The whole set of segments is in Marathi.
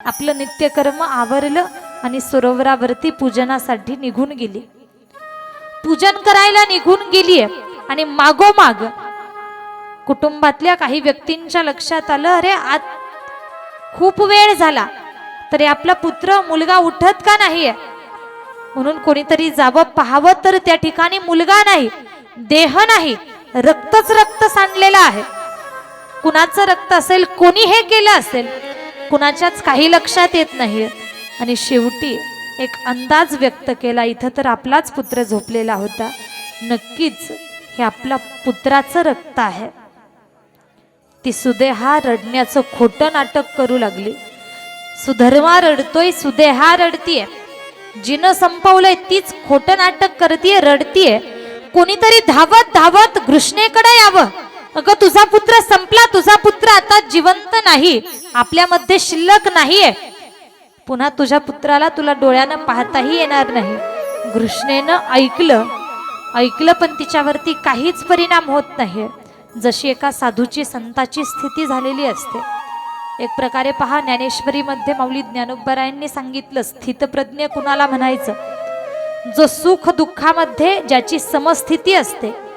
आपलं नित्यकर्म आवरलं आणि सरोवरावरती पूजनासाठी निघून गेली. पूजन करायला निघून गेलीये आणि मागोमाग कुटुंबातल्या काही व्यक्तींच्या लक्षात आलं अरे आज खूप वेळ झाला. तरी आपला पुत्र मुलगा उठत का नाहीये म्हणून कोणीतरी जावं पाहावं तर त्या ठिकाणी मुलगा नाही देह नाही रक्तच रक्त सांडलेलं आहे. कुणाचं रक्त असेल कोणी हे केलं असेल? कुणाच्याच काही लक्षात येत नाही. आणि शेवटी एक अंदाज व्यक्त केला इथं तर आपलाच पुत्र झोपलेला होता. नक्कीच हे आपला पुत्राचं रक्त आहे. ती सुदेहा रडण्याचं खोटं नाटक करू लागली. सुधर्मा रडतोय सुदेहा रडतीये. जिनं संपवलंय तीच खोटं नाटक करतीये रडतीये. कोणीतरी धावत धावत घृष्णेकडे यावं. अगं तुझा पुत्र संपला. तुझा पुत्र आता जिवंत नाही. आपल्यामध्ये शिल्लक नाहीये. पुन्हा तुझ्या पुत्राला तुला डोळ्यानं पाहताही येणार नाही. घृष्णेनं ऐकलं. ऐकलं पण तिच्यावरती काहीच परिणाम होत नाही. जशी एका साधूची संताची स्थिती झालेली असते. एक प्रकारे पहा ज्ञानेश्वरीमध्ये माऊली ज्ञानोबरायांनी सांगितलं स्थितप्रज्ञ कुणाला म्हणायचं? जो सुख दुःखामध्ये ज्याची समस्थिती असते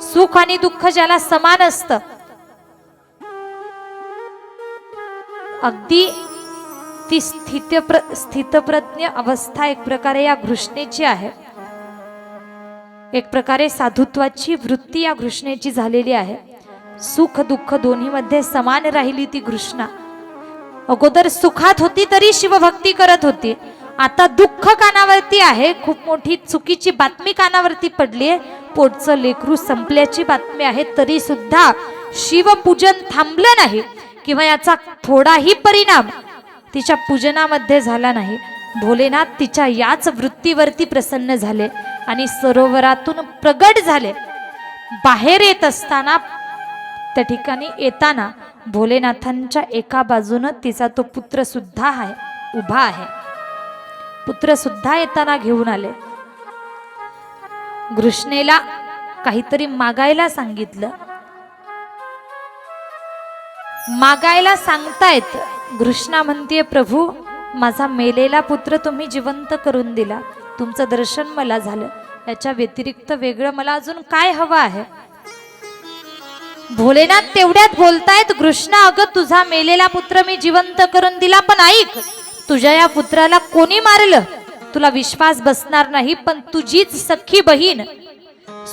सुख आणि दुःख ज्याला समान असतं. अगदी ती स्थितप्र स्थितप्रज्ञ अवस्था एक प्रकारे या घृष्णेची आहे. एक प्रकारे साधुत्वाची वृत्ती या घृष्णेची झालेली आहे. सुख दुःख दोन्हीमध्ये समान राहिली ती घृष्णा. अगोदर सुखात होती तरी शिवभक्ती करत होती. आता दुःख कानावरती आहे खूप मोठी चुकीची बातमी कानावरती पडली आहे. पोटचं लेकरू संपल्याची बातमी आहे तरी सुद्धा शिवपूजन थांबलं नाही किंवा याचा थोडाही परिणाम तिच्या पूजनामध्ये झाला नाही. भोलेनाथ तिच्या याच वृत्तीवरती प्रसन्न झाले आणि सरोवरातून प्रगट झाले. बाहेर येत असताना त्या ठिकाणी येताना भोलेनाथांच्या एका बाजूनं तिचा तो पुत्र सुद्धा आहे उभा आहे. पुत्र सुद्धा येताना घेऊन आले. घृष्णेला काहीतरी मागायला सांगितलं. मागायला सांगतायत. घृष्णा म्हणतीये प्रभू माझा मेलेला पुत्र तुम्ही जिवंत करून दिला. तुमचं दर्शन मला झालं. याच्या व्यतिरिक्त वेगळं मला अजून काय हवं आहे? भोलेनाथ तेवढ्यात बोलतायत कृष्णा अगं तुझा मेलेला पुत्र मी जिवंत करून दिला पण ऐक तुझ्या या पुत्राला कोणी मारलं? तुला विश्वास बसणार नाही पण तुझीच सख्खी बहीण.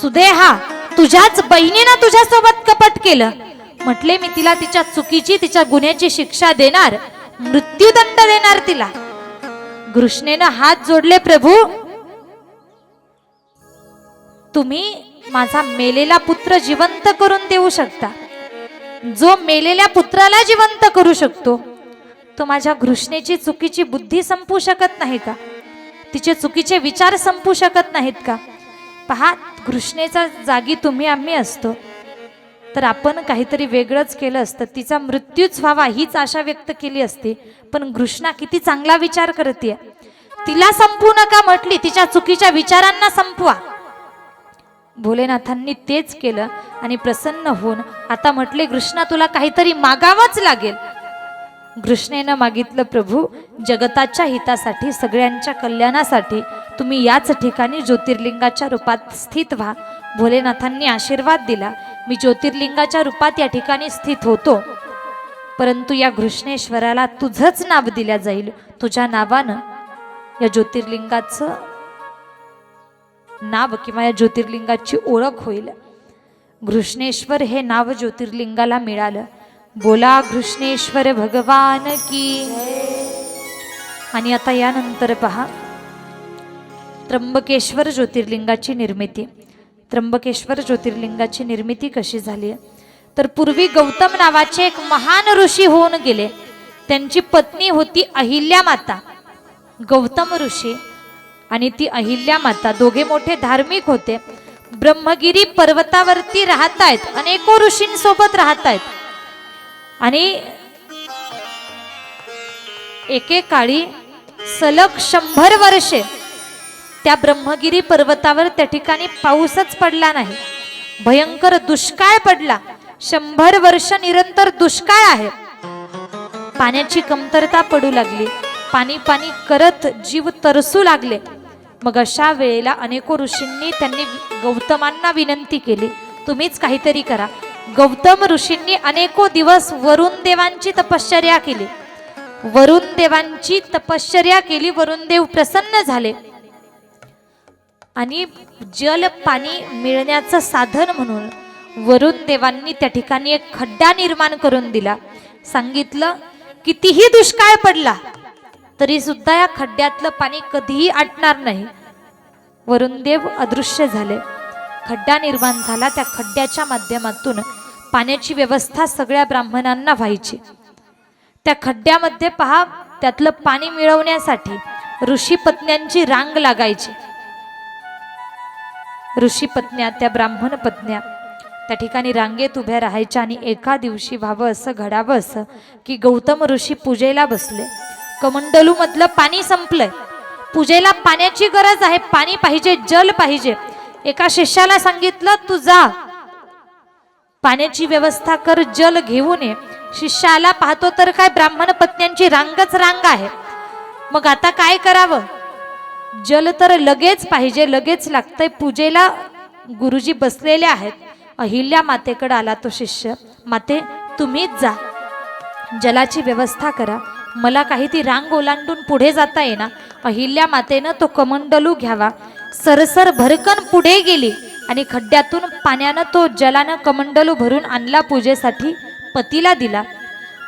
सुदेहा तुझ्याच बहिणीनं तुझ्यासोबत कपट केलं. म्हटले मी तिला तिच्या चुकीची तिच्या गुन्ह्याची शिक्षा देणार मृत्यूदंड देणार तिला. कृष्णेनं हात जोडले प्रभू तुम्ही माझा मेलेला पुत्र जिवंत करून देऊ शकता. जो मेलेल्या पुत्राला जिवंत करू शकतो तो माझ्या घृष्णेची चुकीची बुद्धी संपू शकत नाही का? तिचे चुकीचे विचार संपू शकत नाहीत का? पहा घृष्णेचा जागी तुम्ही आम्ही असतो. तर आपण काहीतरी वेगळंच केलं असतं. तिचा मृत्यूच व्हावा हीच आशा व्यक्त केली असती. पण घृष्णा किती चांगला विचार करते तिला संपू नका म्हटली तिच्या चुकीच्या विचारांना संपवा. भोलेनाथांनी तेच केलं आणि प्रसन्न होऊन आता म्हटले कृष्णा तुला काहीतरी मागावंच लागेल. कृष्णेनं मागितलं प्रभू जगताच्या हितासाठी सगळ्यांच्या कल्याणासाठी तुम्ही याच ठिकाणी ज्योतिर्लिंगाच्या रूपात स्थित व्हा. भोलेनाथांनी आशीर्वाद दिला. मी ज्योतिर्लिंगाच्या रूपात या ठिकाणी स्थित होतो. परंतु या घृष्णेश्वराला तुझंच नाव दिल्या जाईल. तुझ्या नावानं या ज्योतिर्लिंगाचं नाव किंवा या ज्योतिर्लिंगाची ओळख होईल. घृष्णेश्वर हे नाव ज्योतिर्लिंगाला मिळालं. बोला कृष्णेश्वर भगवान की आणि आता यानंतर पहा. त्र्यंबकेश्वर ज्योतिर्लिंगाची निर्मिती. त्र्यंबकेश्वर ज्योतिर्लिंगाची निर्मिती कशी झाली? तर पूर्वी गौतम नावाचे एक महान ऋषी होऊन गेले. त्यांची पत्नी होती अहिल्या माता. गौतम ऋषी आणि ती अहिल्या माता दोघे मोठे धार्मिक होते. ब्रह्मगिरी पर्वतावरती राहत आहेत अनेको ऋषींसोबत राहत आहेत आणि एकेकाळी सलग शंभर वर्षे त्या ब्रह्मगिरी पर्वतावर त्या ठिकाणी पाऊसच पडला नाही. भयंकर दुष्काळ पडला. शंभर वर्ष निरंतर दुष्काळ आहे. पाण्याची कमतरता पडू लागली. पाणी पाणी करत जीव तरसू लागले. मग अशा वेळेला अनेको ऋषींनी त्यांनी गौतमांना विनंती केली तुम्हीच काहीतरी करा. गौतम ऋषींनी अनेको दिवस वरुण देवांची तपश्चर्या केली. वरुण देवांची तपश्चर्या केली वरुण देव प्रसन्न झाले. आणि जल पाणी मिळण्याचं साधन म्हणून वरुण देवांनी त्या ठिकाणी एक खड्डा निर्माण करून दिला. सांगितलं कितीही दुष्काळ पडला तरी सुद्धा या खड्ड्यातलं पाणी कधीही आटणार नाही. वरुण देव अदृश्य झाले. खड्डा निर्माण झाला त्या खड्ड्याच्या माध्यमातून पाण्याची व्यवस्था सगळ्या ब्राह्मणांना व्हायची. त्या खड्ड्यामध्ये पहा त्यातलं पाणी मिळवण्यासाठी ऋषी पत्न्यांची रांग लागायची. ऋषी पत्न्या त्या ब्राह्मण पत्न्या त्या ठिकाणी रांगेत उभ्या राहायच्या आणि एका दिवशी व्हावं असं घडावं असं की गौतम ऋषी पूजेला बसले. कमंडलूमधलं पाणी संपलंय. पूजेला पाण्याची गरज आहे पाणी पाहिजे जल पाहिजे. एका शिष्याला सांगितलं तू जा. पाण्याची व्यवस्था कर जल घेऊन ये. शिष्याला पाहतो तर काय ब्राह्मण पत्न्यांची रांगच रांग आहे. मग आता काय करावं? जल तर लगेच पाहिजे लगेच लागतंय. पूजेला गुरुजी बसलेले आहेत. अहिल्या मातेकडे आला तो शिष्य. माते तुम्हीच जा. जलाची व्यवस्था करा. मला काही ती रांग ओलांडून पुढे जाता येणार. अहिल्या मातेनं तो कमंडलू घ्यावा. सरसर भरकन पुढे गेली आणि खड्ड्यातून पाण्यानं तो जलानं कमंडलू भरून आणला पूजेसाठी पतीला दिला.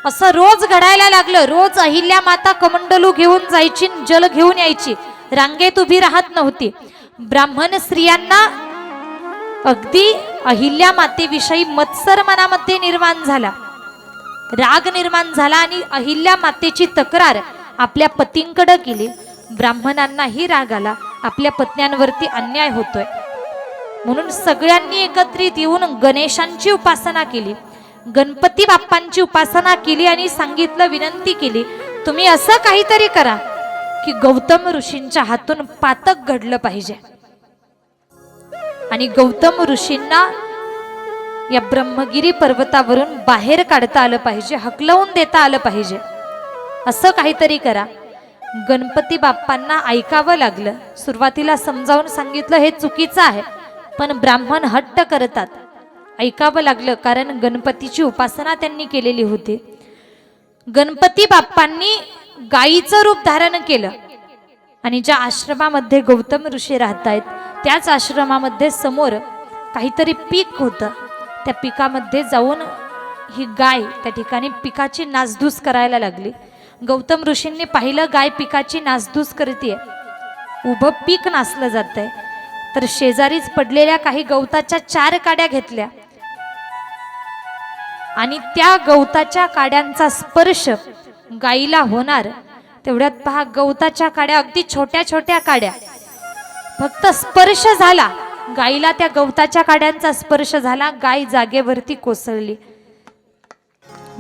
असं रोज घडायला लागलं. रोज अहिल्या माता कमंडलू घेऊन जायची जल घेऊन यायची. रांगेत उभी राहत नव्हती. ब्राह्मण स्त्रियांना अगदी अहिल्या मातेविषयी मत्सर मनामध्ये निर्माण झाला. राग निर्माण झाला आणि अहिल्या मातेची तक्रार आपल्या पतींकडे केली ब्राह्मणांनाही राग आला. आपल्या पत्न्यांवरती अन्याय होतोय. म्हणून सगळ्यांनी एकत्रित येऊन गणेशांची उपासना केली. गणपती बाप्पांची उपासना केली आणि सांगितलं विनंती केली तुम्ही असं काहीतरी करा की गौतम ऋषींच्या हातून पातक घडलं पाहिजे. आणि गौतम ऋषींना या ब्रह्मगिरी पर्वतावरून बाहेर काढता आलं पाहिजे हकलवून देता आलं पाहिजे. असं काहीतरी करा. गणपती बाप्पांना ऐकावं लागलं. सुरुवातीला समजावून सांगितलं हे चुकीचं आहे. पण ब्राह्मण हट्ट करतात. ऐकावं लागलं कारण गणपतीची उपासना त्यांनी केलेली होती. गणपती बाप्पांनी गायीचं रूप धारण केलं. आणि ज्या आश्रमामध्ये गौतम ऋषी राहत आहेत त्याच आश्रमामध्ये समोर काहीतरी पीक होतं. त्या पिकामध्ये जाऊन ही गाय त्या ठिकाणी पिकाची नासधूस करायला लागली. गौतम ऋषींनी पाहिलं गाय पिकाची नासधूस करते उभं पीक नासलं जात आहे तर शेजारीच पडलेल्या काही गवताच्या चार काड्या घेतल्या. आणि त्या गवताच्या काड्यांचा स्पर्श गाईला होणार तेवढ्यात पहा गवताच्या काड्या अगदी छोट्या छोट्या काड्या. फक्त स्पर्श झाला. गाईला त्या गवताच्या काड्यांचा स्पर्श झाला. गाय जागेवरती कोसळली.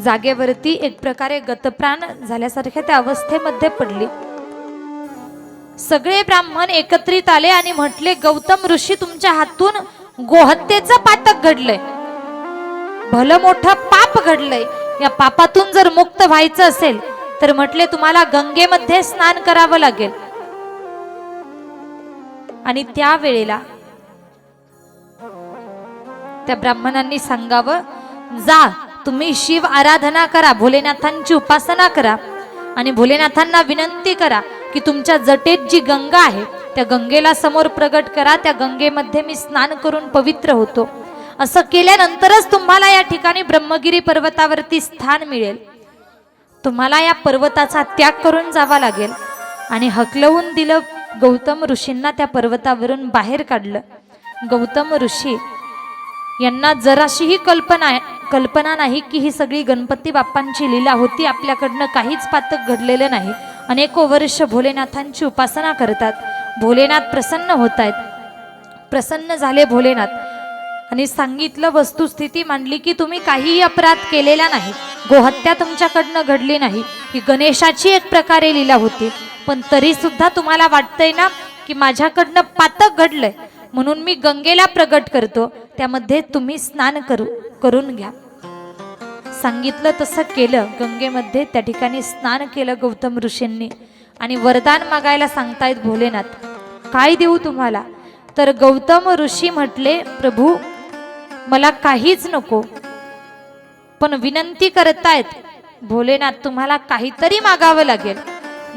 जागेवरती एक प्रकारे गतप्राण झाल्यासारख्या त्या अवस्थेमध्ये पडली. सगळे ब्राह्मण एकत्रित आले आणि म्हटले गौतम ऋषी तुमच्या हातून गोहत्येचं पातक घडलंय. भलं मोठं पाप घडलंय. या पापातून जर मुक्त व्हायचं असेल तर म्हटले तुम्हाला गंगेमध्ये स्नान करावं लागेल. आणि त्या वेळेला त्या ब्राह्मणांनी सांगावं जा तुम्ही शिव आराधना करा भोलेनाथांची उपासना करा आणि भोलेनाथांना विनंती करा की तुमच्या जटेत जी गंगा आहे त्या गंगेला समोर प्रगट करा त्या गंगेमध्ये मी स्नान करून पवित्र होतो. असं केल्यानंतरच तुम्हाला या ठिकाणी ब्रह्मगिरी पर्वतावरती स्थान मिळेल. तुम्हाला या पर्वताचा त्याग करून जावा लागेल. आणि हकलवून दिलं गौतम ऋषींना त्या पर्वतावरून बाहेर काढलं. गौतम ऋषी यांना जराशीही कल्पना कल्पना नाही की ही सगळी गणपती बाप्पांची लीला होती. आपल्याकडनं काहीच पातक घडलेलं नाही. अनेको वर्ष भोलेनाथांची उपासना करतात. भोलेनाथ प्रसन्न होत आहेत प्रसन्न झाले भोलेनाथ. आणि सांगितलं वस्तुस्थिती मांडली की तुम्ही काहीही अपराध केलेला नाही. गोहत्या तुमच्याकडनं घडली नाही. ही गणेशाची एक प्रकारे लीला होती. पण तरी सुद्धा तुम्हाला वाटतंय ना की माझ्याकडनं पातक घडलंय. म्हणून मी गंगेला प्रगट करतो. त्यामध्ये तुम्ही स्नान करू करून घ्या. सांगितलं तसं केलं. गंगेमध्ये त्या ठिकाणी स्नान केलं गौतम ऋषींनी. आणि वरदान मागायला सांगतायत भोलेनाथ काय देऊ तुम्हाला? तर गौतम ऋषी म्हटले प्रभू मला काहीच नको. पण विनंती करतायत भोलेनाथ तुम्हाला काहीतरी मागावं लागेल.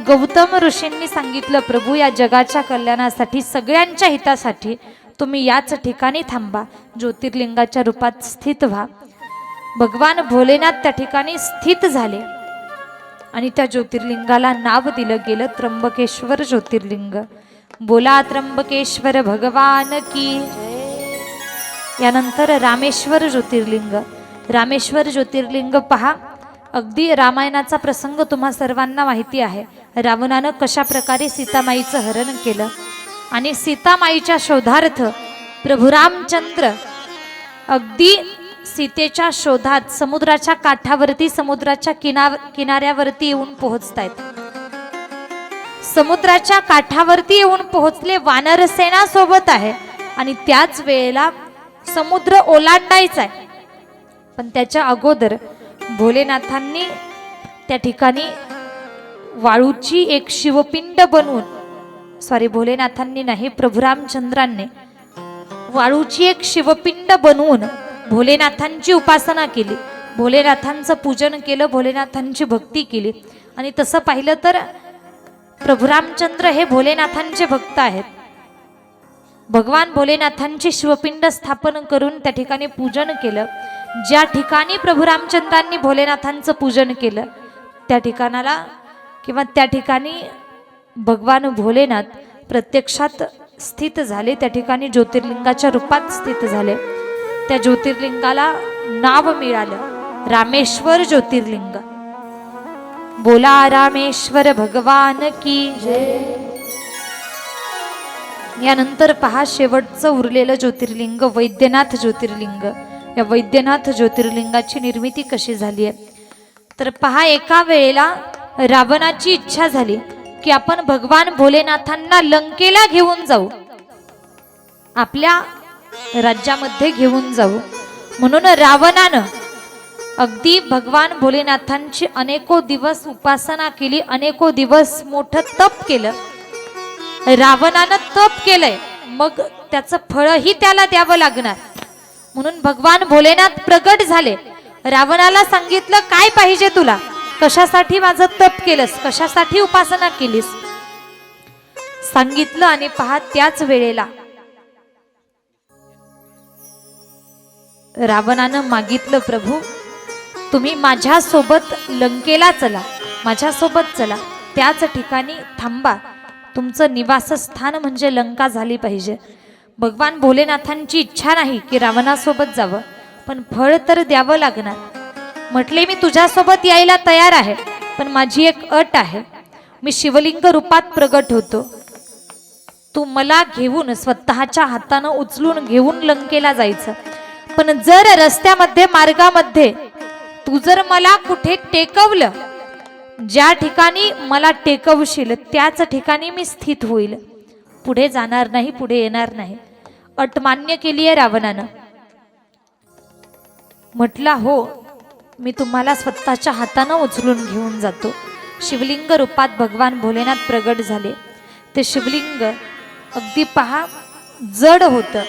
गौतम ऋषींनी सांगितलं प्रभू या जगाच्या कल्याणासाठी सगळ्यांच्या हितासाठी तुम्ही याच ठिकाणी थांबा. ज्योतिर्लिंगाच्या रूपात स्थित व्हा. भगवान भोलेनाथ त्या ठिकाणी स्थित झाले. आणि त्या ज्योतिर्लिंगाला नाव दिलं गेलं त्र्यंबकेश्वर ज्योतिर्लिंग. बोला त्र्यंबकेश्वर भगवान की यानंतर रामेश्वर ज्योतिर्लिंग. रामेश्वर ज्योतिर्लिंग पहा. अगदी रामायणाचा प्रसंग तुम्हा सर्वांना माहिती आहे. रावणानं कशा प्रकारे सीतामाईचं हरण केलं? आणि सीतामाईच्या शोधार्थ प्रभू रामचंद्र अगदी सीतेच्या शोधात समुद्राच्या काठावरती समुद्राच्या किना किनाऱ्यावरती येऊन पोहोचतायत. समुद्राच्या काठावरती येऊन पोहोचले वानरसेना सोबत आहे आणि त्याच वेळेला समुद्र ओलांडायचा आहे पण त्याच्या अगोदर भोलेनाथांनी त्या ठिकाणी वाळूची एक शिवपिंड बनवून सॉरी भोलेनाथांनी नाही प्रभू रामचंद्रांनी वाळूची एक शिवपिंड बनवून भोलेनाथांची उपासना केली. भोलेनाथांचं पूजन केलं भोलेनाथांची भक्ती केली. आणि तसं पाहिलं तर प्रभू रामचंद्र हे भोलेनाथांचे भक्त आहेत. भगवान भोलेनाथांची शिवपिंड स्थापन करून त्या ठिकाणी पूजन केलं. ज्या ठिकाणी प्रभू रामचंद्रांनी भोलेनाथांचं पूजन केलं त्या ठिकाणाला किंवा त्या ठिकाणी भगवान भोलेनाथ प्रत्यक्षात स्थित झाले. त्या ठिकाणी ज्योतिर्लिंगाच्या रूपात स्थित झाले. त्या ज्योतिर्लिंगाला नाव मिळालं. रामेश्वर ज्योतिर्लिंग. बोला रामेश्वर भगवान की यानंतर पहा शेवटचं उरलेलं ज्योतिर्लिंग वैद्यनाथ ज्योतिर्लिंग. या वैद्यनाथ ज्योतिर्लिंगाची निर्मिती कशी झाली आहे तर पहा एका वेळेला रावणाची इच्छा झाली. की आपण भगवान भोलेनाथांना लंकेला घेऊन जाऊ. आपल्या राज्यामध्ये घेऊन जाऊ. म्हणून रावणानं अगदी भगवान भोलेनाथांची अनेको दिवस उपासना केली अनेको दिवस मोठं तप केलं. रावणानं तप केलंय. मग त्याचं फळही त्याला द्यावं लागणार. म्हणून भगवान भोलेनाथ प्रगट झाले. रावणाला सांगितलं काय पाहिजे तुला? कशासाठी माझं तप केलंस? कशासाठी उपासना केलीस? सांगितलं आणि पहा त्याच वेळेला रावणानं मागितलं प्रभू तुम्ही माझ्यासोबत लंकेला चला माझ्यासोबत चला. त्याच ठिकाणी थांबा. तुमचं निवासस्थान म्हणजे लंका झाली पाहिजे. भगवान भोलेनाथांची इच्छा नाही की रावणासोबत जावं पण फळ तर द्यावं लागणार. म्हटले मी तुझ्यासोबत यायला तयार आहे पण माझी एक अट आहे. मी शिवलिंग रूपात प्रगट होतो. तू मला घेऊन स्वतःच्या हातानं उचलून घेऊन लंकेला जायचं. पण जर रस्त्यामध्ये मार्गामध्ये तू जर मला कुठे टेकवलं ज्या ठिकाणी मला टेकवशील त्याच ठिकाणी मी स्थित होईल. पुढे जाणार नाही पुढे येणार नाही. अट मान्य केली आहे रावणानं. म्हटला हो मी तुम्हाला स्वतःच्या हातानं उचलून घेऊन जातो. शिवलिंग रूपात भगवान भोलेनाथ प्रगट झाले. ते शिवलिंग अगदी पहा जड होतं.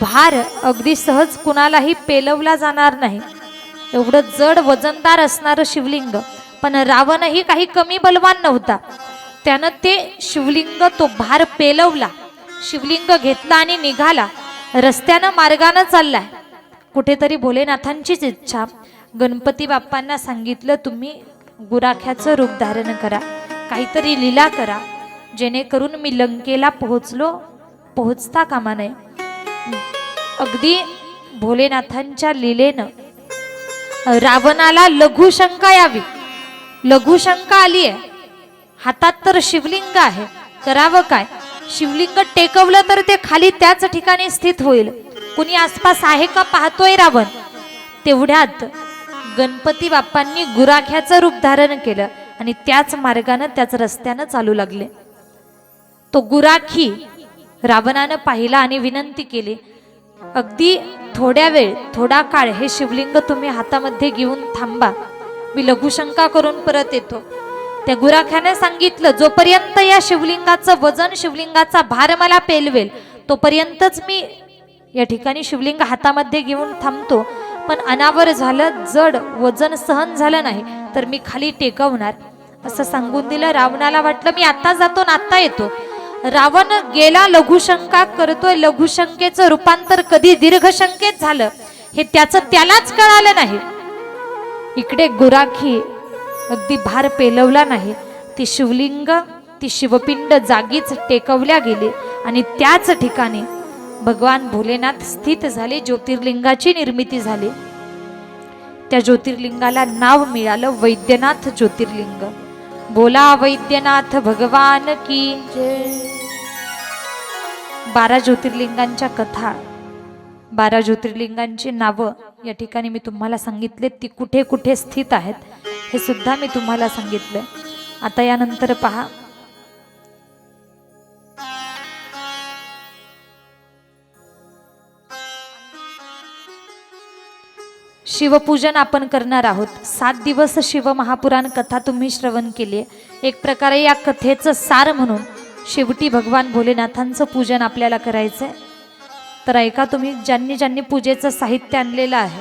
भार अगदी सहज कुणालाही पेलवला जाणार नाही. एवढं जड वजनदार असणारं शिवलिंग पण रावणही काही कमी बलवान नव्हता. त्यानं ते शिवलिंग तो भार पेलवला. शिवलिंग घेतला आणि निघाला. रस्त्यानं मार्गानं चाललाय. कुठेतरी भोलेनाथांचीच इच्छा. गणपती बाप्पांना सांगितलं तुम्ही गुराख्याचं रूप धारण करा काहीतरी लीला करा. जेणेकरून मी लंकेला पोहोचलो पोहोचता कामा नये. अगदी भोलेनाथांच्या लीलेनं रावणाला लघुशंका यावी. लघुशंका आली आहे हातात तर शिवलिंग आहे. करावं काय? शिवलिंग टेकवलं तर ते खाली त्याच ठिकाणी स्थित होईल. कुणी आसपास आहे का पाहतोय रावण? तेवढ्यात गणपती बाप्पांनी गुराख्याचं रूप धारण केलं आणि त्याच मार्गानं त्याच रस्त्यानं चालू लागले. तो गुराखी रावणानं पाहिला आणि विनंती केली अगदी थोड्या वेळ थोडा काळ हे शिवलिंग तुम्ही हातामध्ये घेऊन थांबा. मी लघुशंका करून परत येतो. त्या गुराख्याने सांगितलं जोपर्यंत या शिवलिंगाचं वजन शिवलिंगाचा भार मला पेलवेल तोपर्यंतच मी या ठिकाणी शिवलिंग हातामध्ये घेऊन थांबतो पण अनावर झालं जड वजन सहन झालं नाही तर मी खाली टेकवणार. असं सांगून दिलं रावणाला वाटलं मी आता जातो ना आत्ता येतो. रावण गेला लघुशंका करतोय. लघुशंकेचं रूपांतर कधी दीर्घशंकेत झालं हे त्याचं त्यालाच कळालं नाही. इकडे गुराखी अगदी भार पेलवला नाही. ती शिवलिंग ती शिवपिंड जागीच टेकवल्या गेली आणि त्याच ठिकाणी भगवान भोलेनाथ स्थित झाले ज्योतिर्लिंगाची निर्मिती झाली. त्या ज्योतिर्लिंगाला नाव मिळालं वैद्यनाथ ज्योतिर्लिंग. बोला वैद्यनाथ भगवान की बारा ज्योतिर्लिंगांच्या कथा. बारा ज्योतिर्लिंगांची नावं या ठिकाणी मी तुम्हाला सांगितले ती कुठे कुठे स्थित आहेत हे सुद्धा मी तुम्हाला सांगितलं आता यानंतर पहा. शिवपूजन आपण करणार आहोत. सात दिवस शिव महापुराण कथा तुम्ही श्रवण केली आहे. एक प्रकारे या कथेचं सार म्हणून शेवटी भगवान भोलेनाथांचं पूजन आपल्याला करायचं आहे तर ऐका तुम्ही ज्यांनी ज्यांनी पूजेचं साहित्य आणलेलं आहे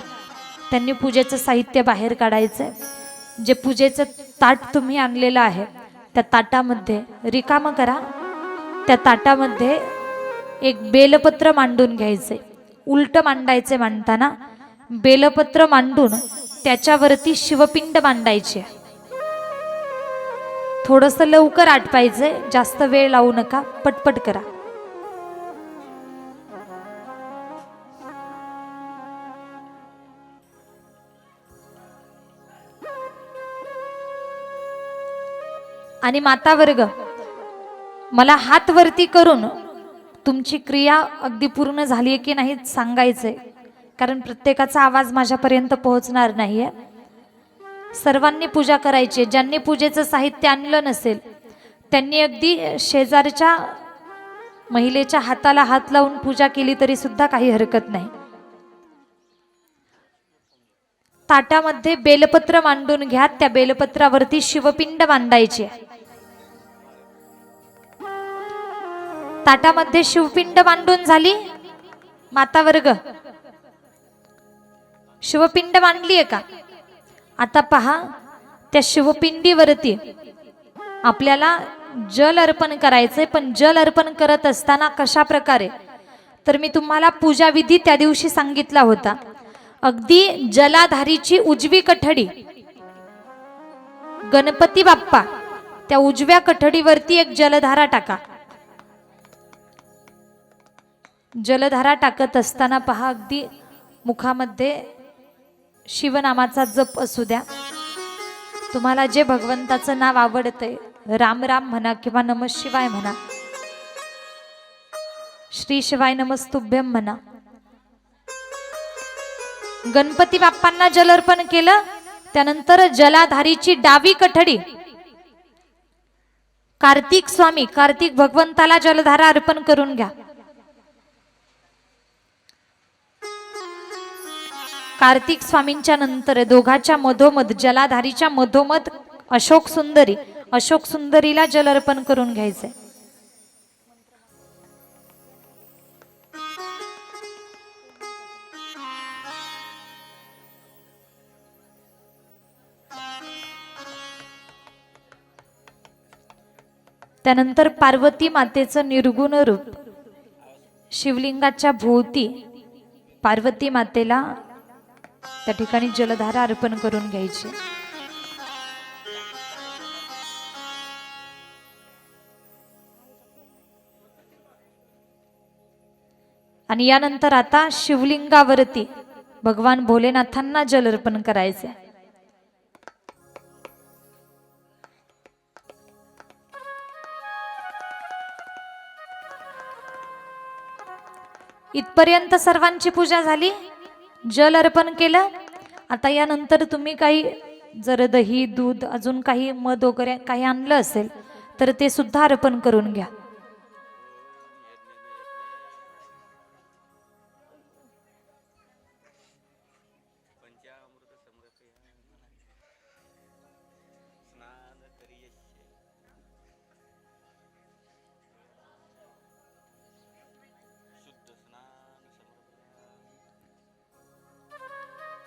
त्यांनी पूजेचं साहित्य बाहेर काढायचं आहे जे पूजेचं ताट तुम्ही आणलेलं आहे त्या ताटामध्ये रिकामं करा. त्या ताटामध्ये एक बेलपत्र मांडून घ्यायचे उलटं मांडायचे मांडताना बेलपत्र मांडून त्याच्यावरती शिवपिंड मांडायचे. थोडंसं लवकर आटपायचंय जास्त वेळ लावू नका पटपट करा. आणि माता वर्ग मला हात वरती करून तुमची क्रिया अगदी पूर्ण झाली आहे की नाही सांगायचंय. कारण प्रत्येकाचा आवाज माझ्यापर्यंत पोहोचणार नाहीये. सर्वांनी पूजा करायची. आहे. ज्यांनी पूजेचं साहित्य आणलं नसेल त्यांनी अगदी शेजारच्या महिलेच्या हाताला हात लावून पूजा केली तरी सुद्धा काही हरकत नाही. ताटामध्ये बेलपत्र मांडून घ्या. त्या बेलपत्रावरती शिवपिंड मांडायचे ताटामध्ये शिवपिंड मांडून झाली? माता वर्ग शिवपिंड मांडली आहे का? आता पहा त्या शिवपिंडीवरती आपल्याला जल अर्पण करायचंय पण जल अर्पण करत असताना कशा प्रकारे? तर मी तुम्हाला पूजा विधी त्या दिवशी सांगितला होता. अगदी जलाधारीची उजवी कठडी गणपती बाप्पा त्या उजव्या कठडीवरती एक जलधारा टाका. जलधारा टाकत असताना पहा अगदी मुखामध्ये शिवनामाचा जप असू द्या. तुम्हाला जे भगवंताचं नाव आवडतंय राम राम म्हणा किंवा नम शिवाय म्हणा श्री शिवाय नमस्तुभ्यम म्हणा. गणपती बाप्पांना जल अर्पण केलं त्यानंतर जलाधारीची डावी कठडी. कार्तिक स्वामी कार्तिक भगवंताला जलधारा अर्पण करून घ्या. कार्तिक स्वामींच्या नंतर दोघाच्या मधोमध जलाधारीच्या मधोमध अशोक सुंदरी अशोक सुंदरीला जल अर्पण करून घ्यायचंय. त्यानंतर पार्वती मातेचं निर्गुण रूप. शिवलिंगाच्या भोवती पार्वती मातेला त्या ठिकाणी जलधारा अर्पण करून घ्यायची. आणि यानंतर आता शिवलिंगावरती भगवान भोलेनाथांना जल अर्पण करायचे. इथपर्यंत सर्वांची पूजा झाली? जल अर्पण केलं. आता यानंतर तुम्ही काही जर दही दूध अजून काही मध वगैरे काही आणलं असेल तर ते सुद्धा अर्पण करून घ्या.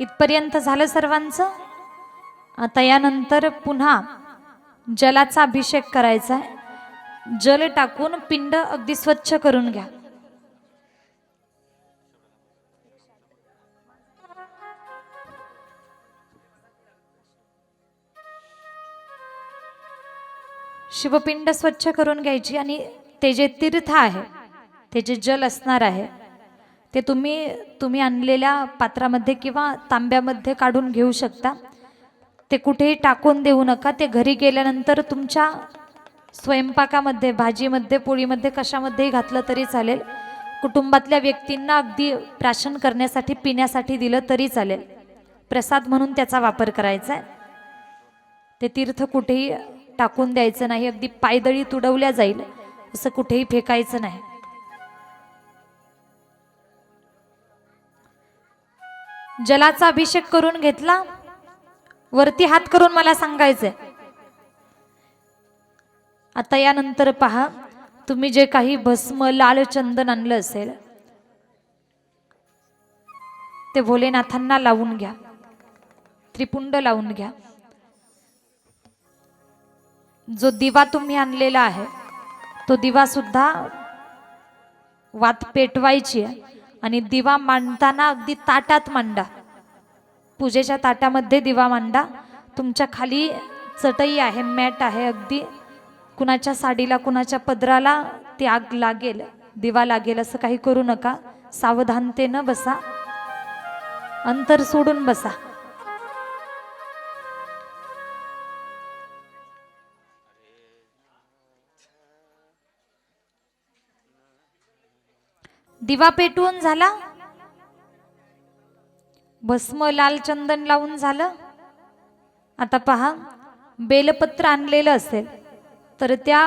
इथपर्यंत झालं सर्वांचं? आता यानंतर पुन्हा जलाचा अभिषेक करायचा आहे. जल टाकून पिंड अगदी स्वच्छ करून घ्या. शिवपिंड स्वच्छ करून घ्यायची आणि ते जे तीर्थ आहे ते जे जल असणार आहे ते तुम्ही तुम्ही आणलेल्या पात्रामध्ये किंवा तांब्यामध्ये काढून घेऊ शकता. ते कुठेही टाकून देऊ नका. ते घरी गेल्यानंतर तुमच्या स्वयंपाकामध्ये भाजीमध्ये पोळीमध्ये कशामध्येही घातलं तरी चालेल. कुटुंबातल्या व्यक्तींना अगदी प्राशन करण्यासाठी पिण्यासाठी दिलं तरी चालेल. प्रसाद म्हणून त्याचा वापर करायचा. आहे ते तीर्थ कुठेही टाकून द्यायचं नाही. अगदी पायदळी तुडवल्या जाईल. असं कुठेही फेकायचं नाही. जलाचा अभिषेक करून घेतला. वरती हात करून मला सांगायचंय. आता यानंतर पहा तुम्ही जे काही भस्म लाल चंदन आणलं असेल ते भोलेनाथांना लावून घ्या. त्रिपुंड लावून घ्या. जो दिवा तुम्ही आणलेला आहे तो दिवा सुद्धा वात पेटवायची आहे. आणि दिवा मांडताना अगदी ताटात मांडा. पूजेच्या ताटामध्ये दिवा मांडा. तुमच्या खाली चटई आहे मॅट आहे अगदी. कुणाच्या साडीला कुणाच्या पदराला ती आग लागेल दिवा लागेल असं काही करू नका. सावधानतेनं बसा. अंतर सोडून बसा. दिवा पेटवून झाला. भस्म लाल चंदन लावून झालं. आता पहा बेलपत्र आणलेलं असेल तर त्या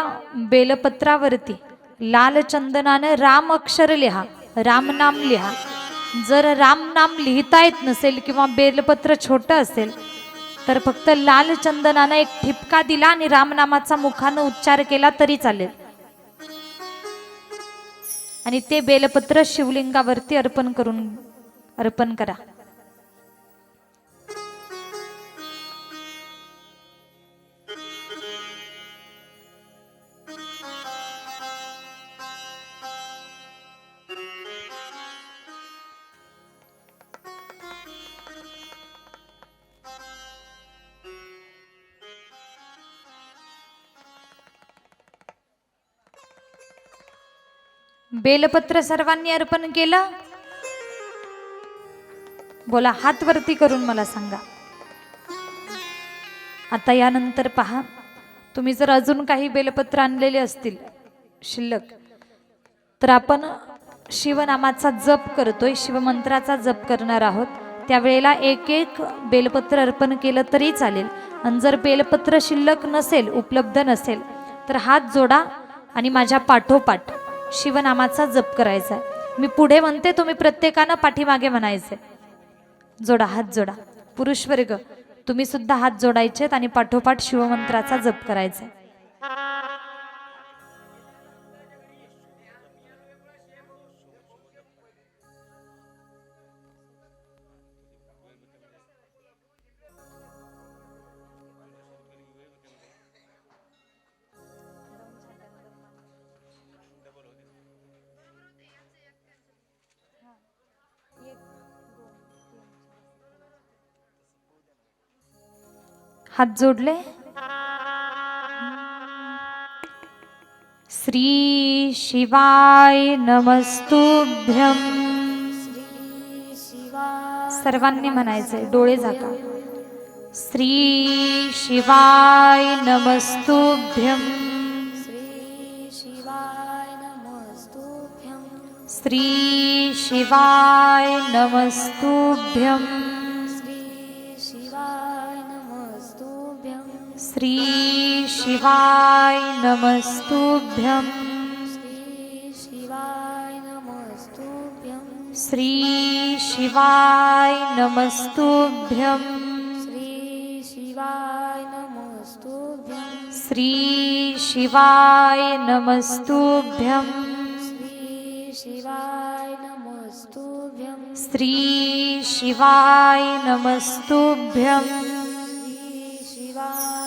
बेलपत्रावरती लाल चंदनानं राम अक्षर लिहा राम नाम लिहा. जर राम नाम लिहिता येत नसेल किंवा बेलपत्र छोटं असेल तर फक्त लाल चंदनानं एक ठिपका दिला आणि रामनामाचा मुखानं उच्चार केला तरी चालेल. आणि ते बेलपत्र शिवलिंगावरती अर्पण करून अर्पण करा. बेलपत्र सर्वांनी अर्पण केलं? बोला हात वरती करून मला सांगा. आता यानंतर पहा तुम्ही जर अजून काही बेलपत्र आणलेले असतील शिल्लक तर आपण शिवनामाचा जप करतोय शिवमंत्राचा जप करणार आहोत. त्यावेळेला एक एक बेलपत्र अर्पण केलं तरी चालेल. आणि जर बेलपत्र शिल्लक नसेल उपलब्ध नसेल तर हात जोडा आणि माझ्या पाठोपाठ. शिवनामाचा जप करायचा आहे मी पुढे म्हणते तुम्ही प्रत्येकानं पाठीमागे म्हणायचे. जोडा हात जोडा. पुरुष वर्ग तुम्ही सुद्धा हात जोडायचेत आणि पाठोपाठ शिवमंत्राचा जप करायचा आहे हात जोडले. श्री शिवाय नमस्तुभ्यम सर्वांनी म्हणायचंय डोळे झाका. श्री शिवाय नमस्तुभ्यम श्री शिवाय श्री शिवाय नमस्तुभ्यम श्रीशिवाय शिवाय नमस्तुभ्यं श्री शिवाय नमस्तु श्री शिवाय नमस्तुभ्यं श्रीशिवाय नमस्तु श्री नमस्तुभ्यं श्रीशिवाय नमस्तुभ्यं शिवाय